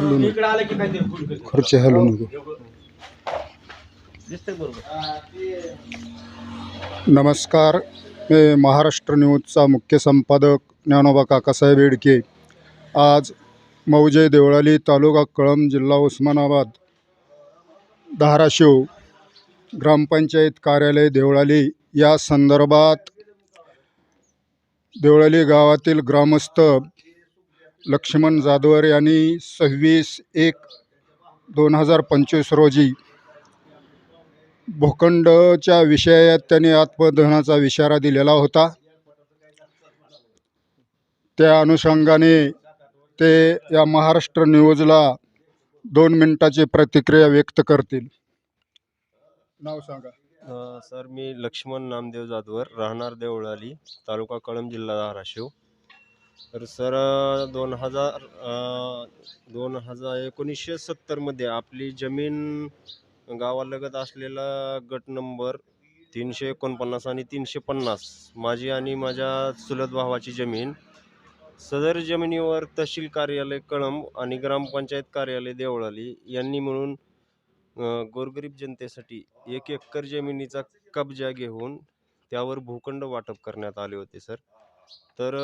हलू नको इकडे आलं की काहीतरी फुल करते. खुर्ची हलू नको दिसतंय बरोबर? हा, ते- नमस्कार. मी महाराष्ट्र न्यूजचा मुख्य संपादक ज्ञानोबा काकासाहेब येडके. आज मौजे देवळाली तालुका कळंब जिल्हा उस्मानाबाद धाराशिव ग्रामपंचायत कार्यालय देवळाली. या संदर्भात देवळाली गावातील ग्रामस्थ लक्ष्मण जाधवर यांनी सव्वीस एक दोन हजार पंचवीस रोजी भूखंडच्या विषयात त्यांनी आत्मदहनाचा इशारा दिलेला होता. त्या अनुषंगाने ते या महाराष्ट्र न्यूजला दोन मिनिटाची प्रतिक्रिया व्यक्त करतील. नाव सांगा. सर मी लक्ष्मण नामदेव जाधवर राहणार देवळाली तालुका कळंब जिल्हा धाराशिव. तर सर दोन हजार दोन हजार एकोणीसशे सत्तरमध्ये आपली जमीन गावालगत असलेला गट नंबर तीनशे एकोणपन्नास आणि तीनशे पन्नास माझी आणि माझ्या चुलत भावाची जमीन. सदर जमिनीवर तहसील कार्यालय कळंब आणि ग्रामपंचायत कार्यालय देवळाली. यांनी मिळून गोरगरीब जनतेसाठी एक एकर जमिनीचा कब्जा घेऊन त्यावर भूखंड वाटप करण्यात आले होते सर. तर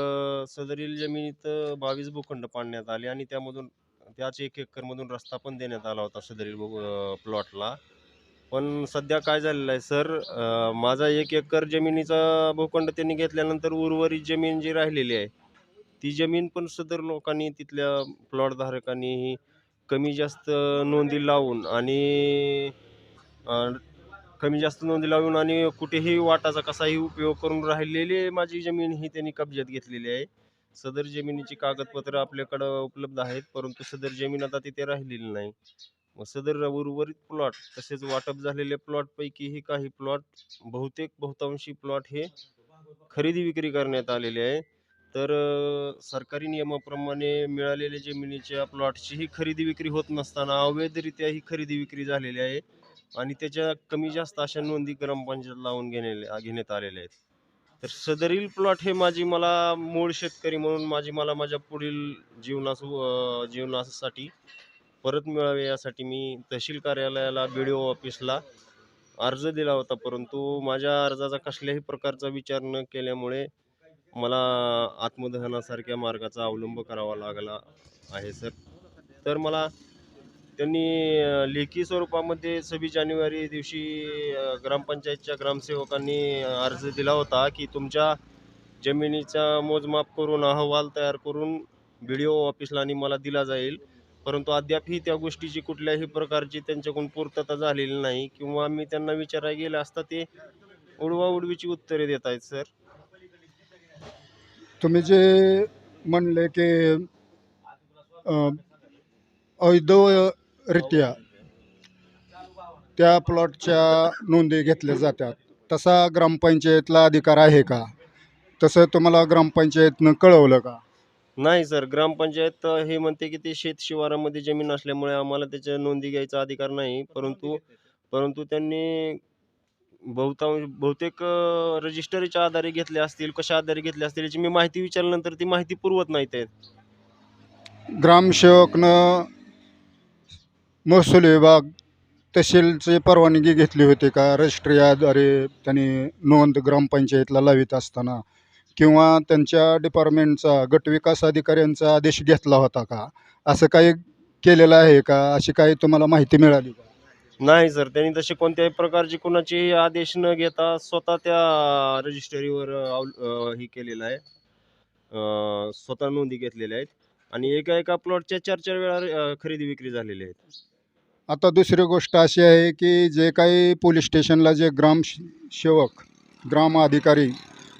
सदरील जमिनीत बावीस भूखंड पाडण्यात आले आणि त्यामधून त्याच एक एकरमधून रस्ता पण देण्यात आला होता सदरील भू प्लॉटला. पण सध्या काय झालेलं आहे सर माझा एक एकर जमिनीचा भूखंड त्यांनी घेतल्यानंतर उर्वरित जमीन जी राहिलेली आहे ती जमीन पण सदर लोकांनी तिथल्या प्लॉटधारकांनी कमी जास्त नोंदी लावून आणि कमी जास्त नोंदी लावून आणि कुठेही वाटाचा कसाही उपयोग करून राहिलेली माझी जमीन ही त्यांनी कब्जात घेतलेली आहे. सदर जमिनीची कागदपत्र आपल्याकडं उपलब्ध आहेत परंतु सदर जमीन आता तिथे राहिलेली नाही. मग सदर उर्वरित प्लॉट तसेच वाटप झालेल्या प्लॉटपैकीही काही प्लॉट बहुतेक बहुतांशी प्लॉट हे खरेदी विक्री करण्यात आलेले आहे. तर सरकारी नियमाप्रमाणे मिळालेल्या जमिनीच्या प्लॉटची ही खरेदी विक्री होत नसताना अवैधरित्या ही खरेदी विक्री झालेली आहे. आणि त्याच्या कमी जास्त अशा नोंदी ग्रामपंचायत लावून घेणे घेण्यात आलेल्या आहेत. तर सदरील प्लॉट हे माझी मला मूळ शेतकरी म्हणून माझी मला माझ्या पुढील जीवनास जीवनासाठी परत मिळावे यासाठी मी तहसील कार्यालयाला बी डी ओ ऑफिसला अर्ज दिला होता. परंतु माझ्या अर्जाचा कसल्याही प्रकारचा विचार न केल्यामुळे मला आत्मदहनासारख्या मार्गाचा अवलंब करावा लागला आहे सर. तर मला त्यांनी लेखी स्वरूपामध्ये सव्वीस जानेवारी दिवशी ग्रामपंचायतच्या ग्रामसेवकांनी अर्ज दिला होता की तुमच्या जमिनीचा मोजमाप करून अहवाल तयार करून बी डी ओ ऑफिसला आणि मला दिला जाईल. परंतु अद्यापही त्या गोष्टीची कुठल्याही प्रकारची त्यांच्याकडून पूर्तता झालेली नाही किंवा मी त्यांना विचारायला गेलं असता ते उडवा उडवीची उत्तरे देत आहेत सर. तुम्ही जे म्हणले की अवैध अवैधरित्या त्या प्लॉटच्या नोंदी घेतल्या जातात. तसा ग्रामपंचायतला अधिकार आहे का? तसं तुम्हाला ग्रामपंचायतनं कळवलं का? नाही सर ग्रामपंचायत हे म्हणते की ते शेत शिवारामध्ये जमीन असल्यामुळे आम्हाला त्याच्या नोंदी घ्यायचा अधिकार नाही. परंतु परंतु त्यांनी बहुतांश बहुतेक रजिस्टरीच्या आधारे घेतले असतील कशा आधारे घेतले असतील याची मी माहिती विचारल्यानंतर ती माहिती पुरवत नाहीत ग्रामसेवकनं महसूल विभाग तहसीलचे परवानगी घेतली होती का? रजिस्ट्रीयाद्वारे त्यांनी नोंद ग्रामपंचायतला लावित असताना किंवा त्यांच्या डिपार्टमेंटचा गटविकास अधिकाऱ्यांचा आदेश घेतला होता का? असं काही केलेलं आहे का? अशी काही तुम्हाला माहिती मिळाली का? नाही सर त्यांनी तशी कोणत्याही प्रकारची कुणाची आदेश न घेता स्वतः त्या रजिस्टरीवर अवल- अ, हे केलेलं आहे. अ, स्वतः नोंदी घेतलेल्या आहेत. आणि एका एका प्लॉटच्या चार चार वेळा अ, खरेदी विक्री झालेली आहेत. आता दुसरी गोष्ट अशी आहे की जे काही पोलीस स्टेशनला जे ग्राम सेवक ग्राम अधिकारी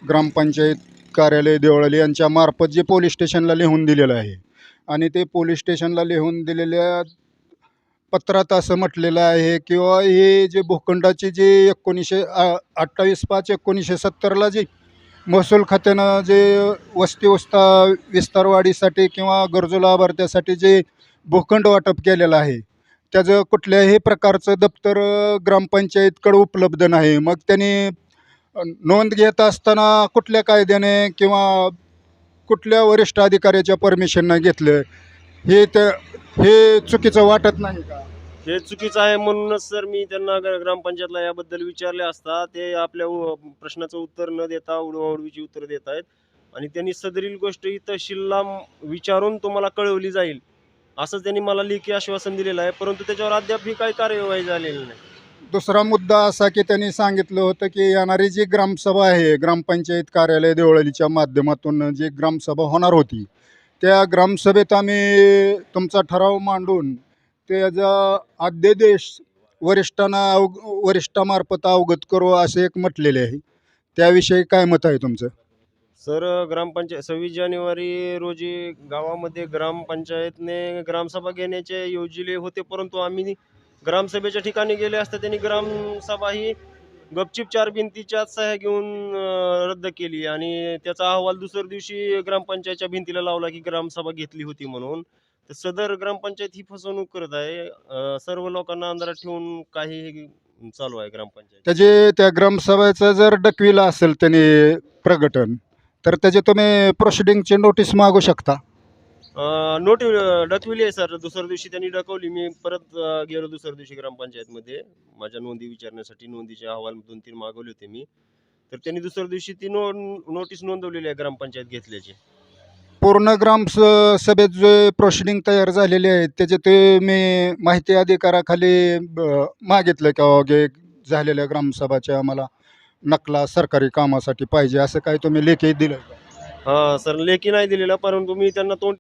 ग्रामपंचायत कार्यालय देवळाली यांच्या मार्फत जे पोलीस स्टेशनला लिहून दिलेलं आहे. आणि ते पोलीस स्टेशनला लिहून दिलेल्या पत्रात असं म्हटलेलं आहे किंवा हे जे भूखंडाची जे एकोणीसशे अठ्ठावीस पाच एकोणीसशे सत्तरला जी महसूल खात्यानं जे वस्ती वस्ता विस्तारवाढीसाठी किंवा गरजू लाभार्थ्यासाठी जे भूखंड वाटप केलेलं आहे त्याचं कुठल्याही प्रकारचं दप्तर ग्रामपंचायतकडं उपलब्ध नाही. मग त्यांनी नोंद घेत असताना कुठल्या कायद्याने किंवा कुठल्या वरिष्ठ अधिकाऱ्याच्या परमिशननं घेतलं? हे तर हे चुकीचं वाटत नाही का? हे चुकीचं आहे म्हणूनच सर मी त्यांना ग्रामपंचायतला याबद्दल विचारले असता ते आपल्या प्रश्नाचं उत्तर न देता उडवाउडवीची उत्तर देत आहेत. आणि त्यांनी सदरील गोष्ट ही तहसीलला विचारून तुम्हाला कळवली जाईल. असं त्यांनी मला लेखी आश्वासन दिलेलं आहे परंतु त्याच्यावर अद्याप ही काही कार्यवाही झालेली नाही. दुसरा मुद्दा असा की त्यांनी सांगितलं होतं की येणारी जी ग्रामसभा आहे ग्रामपंचायत कार्यालय देवळलीच्या माध्यमातून जी ग्रामसभा होणार होती त्या ग्रामसभेत आम्ही तुमचा ठराव मांडून त्याचा अध्यादेश वरिष्ठांना अव वरिष्ठामार्फत अवगत करू असे एक म्हटलेले आहे. त्याविषयी काय मत आहे तुमचं? सर ग्रामपंचायत सव्वीस जानेवारी रोजी गावामध्ये ग्रामपंचायतने ग्रामसभा घेण्याचे योजिले होते परंतु आम्ही ग्रामसभेच्या ठिकाणी गेले असता त्यांनी ग्रामसभा ही गपचिप चार भिंतीच्याच सह्या घेऊन रद्द केली आणि त्याचा अहवाल दुसऱ्या दिवशी ग्रामपंचायतच्या भिंतीला लावला की ग्रामसभा घेतली होती म्हणून. तर सदर ग्रामपंचायत ही फसवणूक करत आहे. सर्व लोकांना अंधारात ठेवून काही चालू आहे ग्रामपंचायत. त्याचे त्या ग्रामसभेचं जर डकविलं असेल त्याने प्रगटन तर त्याचे तुम्ही प्रोसिडिंगची नोटीस मागू शकता. नोट डकविली आहे सर. दुसऱ्या दिवशी त्यांनी डकवली. मी परत अं, गेलो दुसऱ्या दिवशी ग्रामपंचायतमध्ये. माझ्या नोंदी विचारण्यासाठी नोंदीचे अहवाल दोन तीन मागवले होते मी. तर त्यांनी दुसऱ्या दिवशी ती नो नोटीस नोंदवलेली आहे ग्रामपंचायत घेतल्याची. पूर्ण ग्राम स- सभेत जे प्रोसिडिंग तयार झालेले आहेत त्याचे ते मी माहिती अधिकाराखाली ब- मागितलं की अहो, गे झालेल्या ग्रामसभाच्या आम्हाला नकला सरकारी कामासाठी पाहिजे असं काही तुम्ही लेखी दिलं हां सर लेखी नाही दिलेला परंतु मी त्यांना तोंड